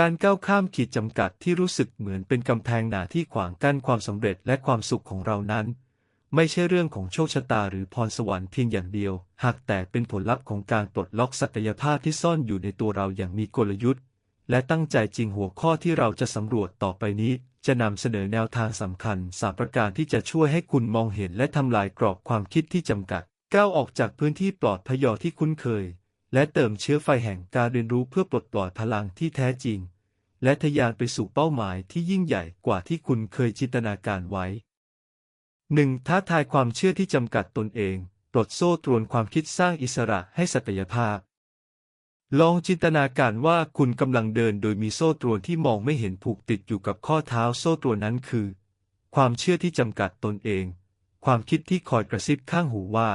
การก้าวข้ามขีดจำกัดที่รู้สึกเหมือนเป็นกำแพงหนาที่ขวางกั้นความสำเร็จและความสุขของเรานั้น ไม่ใช่เรื่องของโชคชะตาหรือพรสวรรค์เพียงอย่างเดียว หากแต่เป็นผลลัพธ์ของการปลดล็อกศักยภาพที่ซ่อนอยู่ในตัวเราอย่างมีกลยุทธ์ และตั้งใจจริงหัวข้อที่เราจะสำรวจต่อไปนี้ จะนำเสนอแนวทางสำคัญสามประการที่จะช่วยให้คุณมองเห็นและทำลายกรอบความคิดที่จำกัด ก้าวออกจากพื้นที่ปลอดพยอที่คุ้นเคย และเติมเชื้อไฟแห่งการเรียนรู้เพื่อปลดปล่อยพลังที่แท้จริง และทะยานไปสู่เป้าหมายที่ยิ่งใหญ่กว่าที่คุณเคยจินตนาการไว้ 1. ท้าทายความเชื่อที่จำกัดตนเองปลดโซ่ตรวนความคิดสร้างอิสระให้ศักยภาพ ลองจินตนาการว่าคุณกำลังเดินโดยมีโซ่ตรวนที่มองไม่เห็นผูกติดอยู่กับข้อเท้าโซ่ตรวนนั้นคือ ความเชื่อที่จำกัดตนเอง ความคิดที่คอยกระซิบข้างหูว่า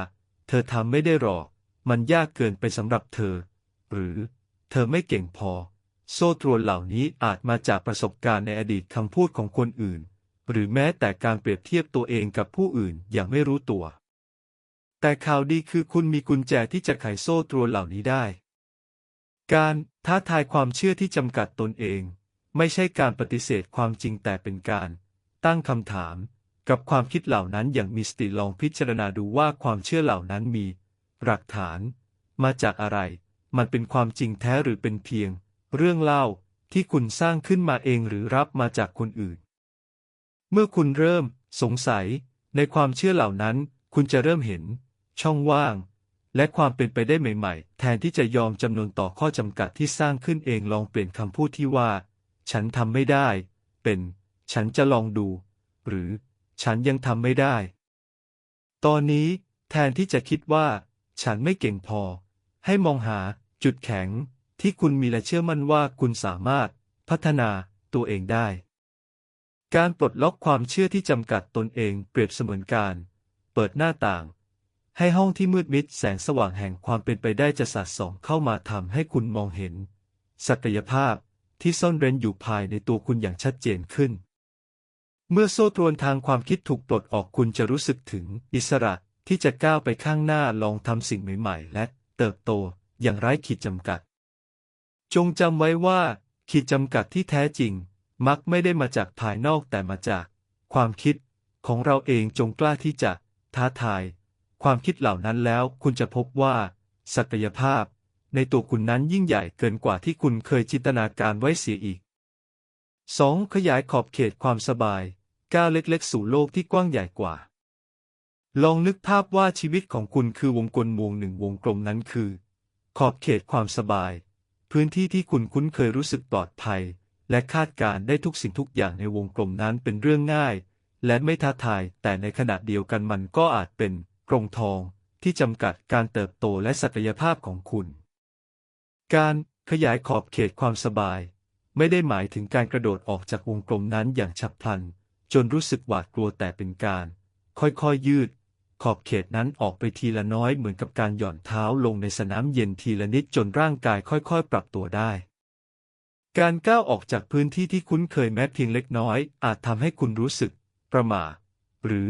เธอทำไม่ได้หรอก มันยากเกินไปสำหรับเธอ หรือ เธอไม่เก่งพอ โซ่ตรวนเหล่านี้อาจมาจากประสบการณ์ในอดีตคำพูดของคนอื่น หรือแม้แต่การเปรียบเทียบตัวเองกับผู้อื่นอย่างไม่รู้ตัว แต่ข่าวดีคือคุณมีกุญแจที่จะไขโซ่ตรวนเหล่านี้ได้ การท้าทายความเชื่อที่จำกัดตนเอง ไม่ใช่การปฏิเสธความจริงแต่เป็นการ ตั้งคำถามกับความคิดเหล่านั้นอย่างมีสติลองพิจารณาดูว่าความเชื่อเหล่านั้นมี หลักฐาน มาจากอะไร มันเป็นความจริงแท้หรือเป็นเพียง เรื่องเล่าที่คุณสร้างขึ้นมาเองหรือรับมาจากคนอื่น เมื่อคุณเริ่มสงสัยในความเชื่อเหล่านั้น คุณจะเริ่มเห็น ช่องว่าง และความเป็นไปได้ใหม่ๆ แทนที่จะยอมจำนวนต่อข้อจำกัดที่สร้างขึ้นเองลองเปลี่ยนคำพูดที่ว่า ฉันทำไม่ได้ เป็น ฉันจะลองดู หรือ ฉันยังทำไม่ได้ ตอนนี้แทนที่จะคิดว่า ฉันไม่เก่งพอ ให้มองหาจุดแข็งที่คุณมีและเชื่อมั่นว่าคุณสามารถพัฒนาตัวเองได้ การปลดล็อกความเชื่อที่จำกัดตนเองเปรียบเสมือนการ เปิดหน้าต่าง ให้ห้องที่มืดมิดแสงสว่างแห่งความเป็นไปได้จะสาดส่องเข้ามาทำให้คุณมองเห็น ศักยภาพที่ซ่อนเร้นอยู่ภายในตัวคุณอย่างชัดเจนขึ้น เมื่อโซ่ตรวนทางความคิดถูกปลดออกคุณจะรู้สึกถึงอิสระ ที่จะก้าวไปข้างหน้าลองทำสิ่งใหม่ๆ และเติบโตอย่างไร้ขีดจำกัด จงจำไว้ว่า ขีดจำกัดที่แท้จริง มักไม่ได้มาจากภายนอกแต่มาจาก ความคิดของเราเองจงกล้าที่จะ ท้าทาย ความคิดเหล่านั้นแล้วคุณจะพบว่า ศักยภาพ ในตัวคุณนั้นยิ่งใหญ่เกินกว่าที่คุณเคยจินตนาการไว้เสียอีก 2. ขยายขอบเขตความสบายก้าวเล็กๆ สู่โลกที่กว้างใหญ่กว่า ลองนึกภาพว่าชีวิตของคุณคือวงกลมวงหนึ่งวงกลมนั้นคือ ขอบเขตความสบาย พื้นที่ที่คุณคุ้นเคยรู้สึกปลอดภัย และคาดการได้ทุกสิ่งทุกอย่างในวงกลมนั้นเป็นเรื่องง่าย และไม่ท้าทาย แต่ในขณะเดียวกันมันก็อาจเป็นกรงทอง ที่จำกัดการเติบโตและศักยภาพของคุณ การขยายขอบเขตความสบาย ไม่ได้หมายถึงการกระโดดออกจากวงกลมนั้นอย่างฉับพลัน จนรู้สึกหวาดกลัวแต่เป็นการ ค่อยๆยืด ขอบเขตนั้นออกไปทีละน้อยเหมือนกับการหย่อนเท้าลงในสนามเย็นทีละนิดจนร่างกายค่อยๆ ปรับตัวได้ การก้าวออกจากพื้นที่ที่คุ้นเคยแม้เพียงเล็กน้อย อาจทำให้คุณรู้สึก ประหม่าหรือ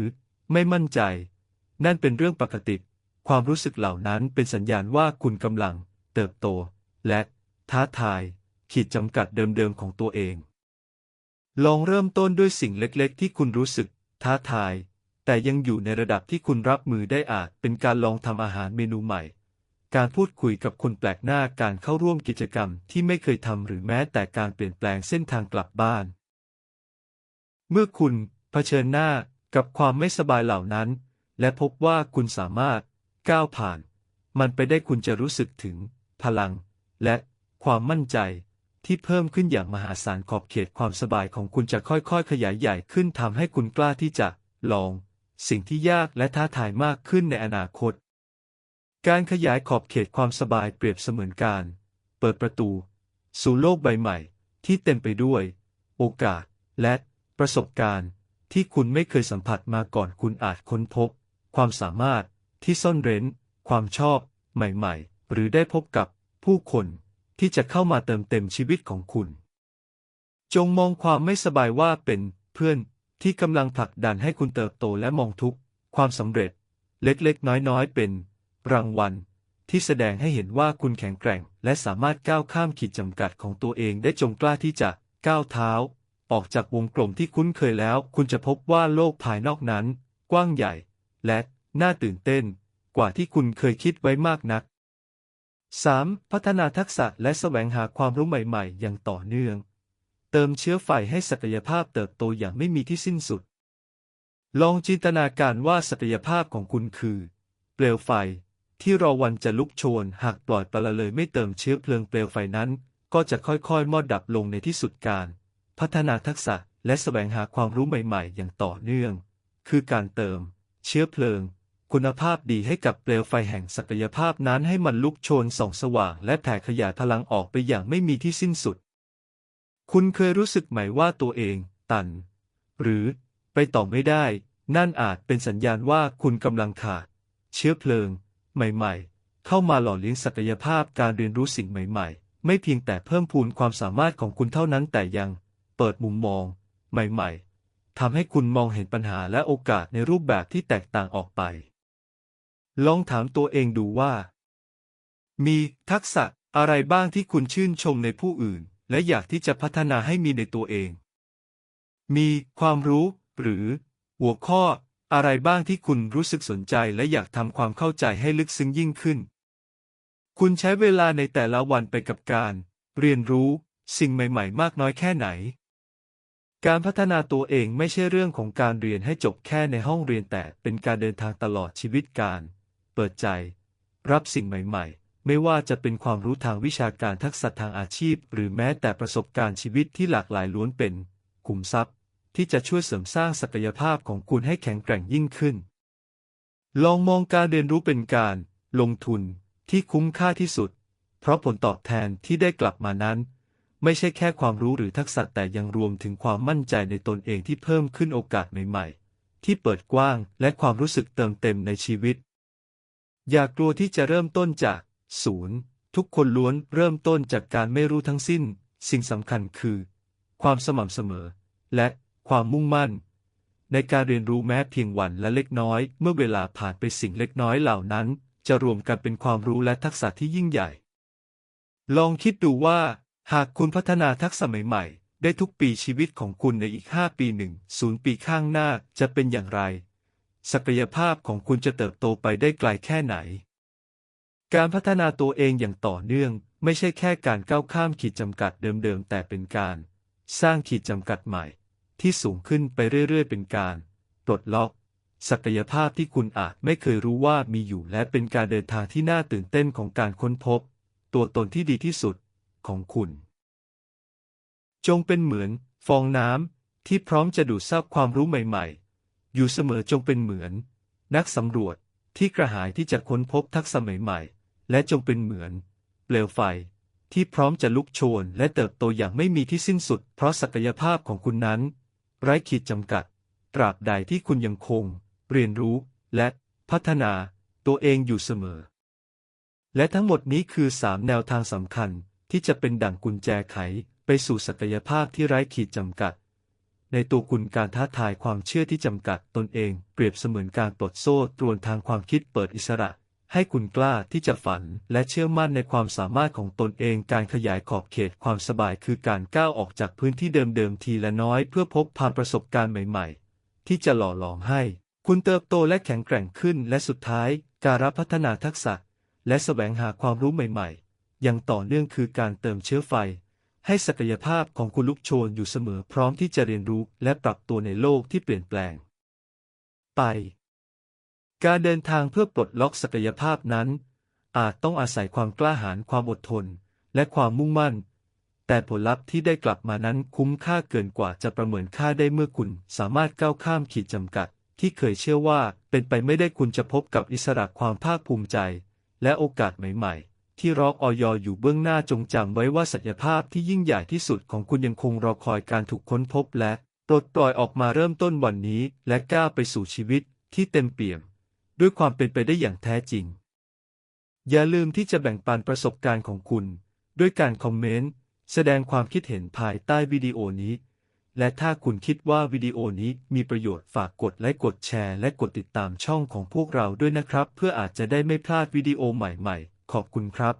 ไม่มั่นใจ นั่นเป็นเรื่องปกติ ความรู้สึกเหล่านั้นเป็นสัญญาณว่าคุณกำลัง เติบโต และ ท้าทาย ขีดจำกัดเดิมๆของตัวเอง ลองเริ่มต้นด้วยสิ่งเล็กๆ ที่คุณรู้สึก ท้าทาย แต่ยังอยู่ในระดับที่คุณรับมือได้อาจเป็นการลองทำอาหารเมนูใหม่ การพูดคุยกับคนแปลกหน้าการเข้าร่วมกิจกรรมที่ไม่เคยทำหรือแม้แต่การเปลี่ยนแปลงเส้นทางกลับบ้าน เมื่อคุณเผชิญหน้ากับความไม่สบายเหล่านั้น และพบว่าคุณสามารถก้าวผ่าน มันไปได้คุณจะรู้สึกถึง พลัง และความมั่นใจที่เพิ่มขึ้นอย่างมหาศาลขอบเขตความสบายของคุณจะค่อยๆ ขยายใหญ่ขึ้นทำให้คุณกล้าที่จะลอง สิ่งที่ยากและท้าทายมากขึ้นในอนาคต การขยายขอบเขตความสบายเปรียบเสมือนการ เปิดประตู สู่โลกใบใหม่ ที่เต็มไปด้วย โอกาส และประสบการณ์ ที่คุณไม่เคยสัมผัสมาก่อนคุณอาจค้นพบ ความสามารถที่ซ่อนเร้น ความชอบ ใหม่ๆ หรือได้พบกับผู้คนที่จะเข้ามาเติมเต็มชีวิตของคุณ จงมองความไม่สบายว่าเป็นเพื่อน ที่กำลังผลักดันให้คุณเติบโตและมองทุกความสำเร็จ เล็กๆ น้อยๆ เป็น รางวัล ที่แสดงให้เห็นว่าคุณแข็งแกร่ง และสามารถก้าวข้ามขีดจำกัดของตัวเองได้จงกล้าที่จะก้าวเท้า ออกจากวงกลมที่คุ้นเคยแล้ว คุณจะพบว่าโลกภายนอกนั้น กว้างใหญ่ และน่าตื่นเต้น กว่าที่คุณเคยคิดไว้มากนัก 3. พัฒนาทักษะและแสวงหาความรู้ใหม่ ๆ อย่างต่อเนื่อง เติมเชื้อไฟให้ศักยภาพเติบโตอย่างไม่มีที่สิ้นสุด ลองจินตนาการว่าศักยภาพของคุณคือ เปลวไฟที่รอวันจะลุกโชน หากปล่อยปละเลยไม่เติมเชื้อเพลิงเปลวไฟนั้น ก็จะค่อยๆ มอดดับลงในที่สุดการ พัฒนาทักษะและแสวงหาความรู้ใหม่ๆ อย่างต่อเนื่อง คือการเติม เชื้อเพลิง คุณภาพดีให้กับเปลวไฟแห่งศักยภาพนั้นให้มันลุกโชนส่องสว่าง และแผ่ขยายพลังออกไปอย่างไม่มีที่สิ้นสุด คุณเคยรู้สึกไหมว่าตัวเอง ตัน หรือไปต่อไม่ได้ นั่นอาจเป็นสัญญาณว่าคุณกำลังขาด เชื้อเพลิง ใหม่ ๆ เข้ามาหล่อเลี้ยงศักยภาพการเรียนรู้สิ่งใหม่ ๆ ไม่เพียงแต่เพิ่มพูนความสามารถของคุณเท่านั้นแต่ยัง เปิดมุมมอง ใหม่ ๆทำให้คุณมองเห็นปัญหาและโอกาสในรูปแบบที่แตกต่างออกไป ลองถามตัวเองดูว่า มีทักษะอะไรบ้างที่คุณชื่นชมในผู้อื่น และอยากที่จะพัฒนาให้มีในตัวเอง มีความรู้ หรือ หัวข้อ อะไรบ้างที่คุณรู้สึกสนใจและอยากทำความเข้าใจให้ลึกซึ้งยิ่งขึ้น คุณใช้เวลาในแต่ละวันไปกับการ เรียนรู้ สิ่งใหม่ ๆ มากน้อยแค่ไหน การพัฒนาตัวเองไม่ใช่เรื่องของการเรียนให้จบแค่ในห้องเรียนแต่เป็นการเดินทางตลอดชีวิตการ เปิดใจ รับสิ่งใหม่ ๆ ไม่ว่าจะเป็นความรู้ทางวิชาการทักษะทางอาชีพ หรือแม้แต่ประสบการณ์ชีวิตที่หลากหลายล้วนเป็นขุมทรัพย์ ที่จะช่วยเสริมสร้างศักยภาพของคุณให้แข็งแกร่งยิ่งขึ้น ลองมองการเรียนรู้เป็นการ ลงทุนที่คุ้มค่าที่สุด เพราะผลตอบแทนที่ได้กลับมานั้น ไม่ใช่แค่ความรู้หรือทักษะแต่ยังรวมถึงความมั่นใจในตนเองที่เพิ่มขึ้นโอกาสใหม่ๆ ที่เปิดกว้างและความรู้สึกเติมเต็มในชีวิต อย่ากลัวที่จะเริ่มต้นจาก ศูนย์ทุกคนล้วนเริ่มต้นจากการไม่รู้ทั้งสิ้น สิ่งสำคัญคือ ความสม่ำเสมอ และความมุ่งมั่น ในการเรียนรู้แม้เพียงวันและเล็กน้อย เมื่อเวลาผ่านไปสิ่งเล็กน้อยเหล่านั้น จะรวมกันเป็นความรู้และทักษะที่ยิ่งใหญ่ ลองคิดดูว่า หากคุณพัฒนาทักษะใหม่ๆ ได้ทุกปีชีวิตของคุณในอีก 5 ปีหนึ่งศูนย์ปีข้างหน้าจะเป็นอย่างไร ศักยภาพของคุณจะเติบโตไปได้ไกลแค่ไหน การพัฒนาตัวเองอย่างต่อเนื่อง ไม่ใช่แค่การก้าวข้ามขีดจำกัดเดิมๆ แต่เป็นการ สร้างขีดจำกัดใหม่ ที่สูงขึ้นไปเรื่อยๆ เป็นการปลดล็อก ศักยภาพที่คุณอาจไม่เคยรู้ว่ามีอยู่และเป็นการเดินทางที่น่าตื่นเต้นของการค้นพบ ตัวตนที่ดีที่สุดของคุณ จงเป็นเหมือน ฟองน้ำที่พร้อมจะดูดซับความรู้ใหม่ ๆ อยู่เสมอจงเป็นเหมือน นักสำรวจที่กระหายที่จะค้นพบทักษะใหม่ๆ และจงเป็นเหมือน เปลวไฟ ที่พร้อมจะลุกโชนและเติบโตอย่างไม่มีที่สิ้นสุด เพราะศักยภาพของคุณนั้น ไร้ขีดจำกัด ตราบใดที่คุณยังคง เรียนรู้ และพัฒนาตัวเองอยู่เสมอ และทั้งหมดนี้คือสามแนวทางสำคัญที่จะเป็นดั่งกุญแจไขไปสู่ศักยภาพที่ไร้ขีดจำกัด ในตัวคุณการท้าทายความเชื่อที่จำกัดตนเอง เปรียบเสมือนการปลดโซ่ตรวนทางความคิดเปิดอิสระ ให้คุณกล้าที่จะฝันและเชื่อมั่นในความสามารถของตนเองการขยายขอบเขตความสบายคือการก้าวออกจากพื้นที่เดิมๆทีละน้อยเพื่อพบผ่านประสบการณ์ใหม่ๆ ที่จะหล่อหลอมให้ คุณเติบโตและแข็งแกร่งขึ้นและสุดท้าย การรับพัฒนาทักษะ และแสวงหาความรู้ใหม่ๆ อย่างต่อเนื่องคือการเติมเชื้อไฟ ให้ศักยภาพของคุณลุกโชนอยู่เสมอพร้อมที่จะเรียนรู้และปรับตัวในโลกที่เปลี่ยนแปลง ไป การเดินทางเพื่อปลดล็อกศักยภาพนั้น อาจต้องอาศัยความกล้าหาญความอดทน และความมุ่งมั่น แต่ผลลัพธ์ที่ได้กลับมานั้นคุ้มค่าเกินกว่าจะประเมินค่าได้เมื่อคุณสามารถก้าวข้ามขีดจำกัด ที่เคยเชื่อว่าเป็นไปไม่ได้คุณจะพบกับอิสระความภาคภูมิใจ และโอกาสใหม่ๆ ที่รอออยอยู่เบื้องหน้าจงจำไว้ว่าศักยภาพที่ยิ่งใหญ่ที่สุดของคุณยังคงรอคอยการถูกค้นพบและปลดปล่อยออกมาเริ่มต้นวันนี้ และก้าวไปสู่ชีวิตที่เต็มเปี่ยม ด้วยความเป็นไปได้อย่างแท้จริง อย่าลืมที่จะแบ่งปันประสบการณ์ของคุณ ด้วยการคอมเมนต์ แสดงความคิดเห็นภายใต้วิดีโอนี้ และถ้าคุณคิดว่าวิดีโอนี้มีประโยชน์ฝากกดไลค์กดแชร์และกดติดตามช่องของพวกเราด้วยนะครับ เพื่ออาจจะได้ไม่พลาดวิดีโอใหม่ๆ ขอบคุณครับ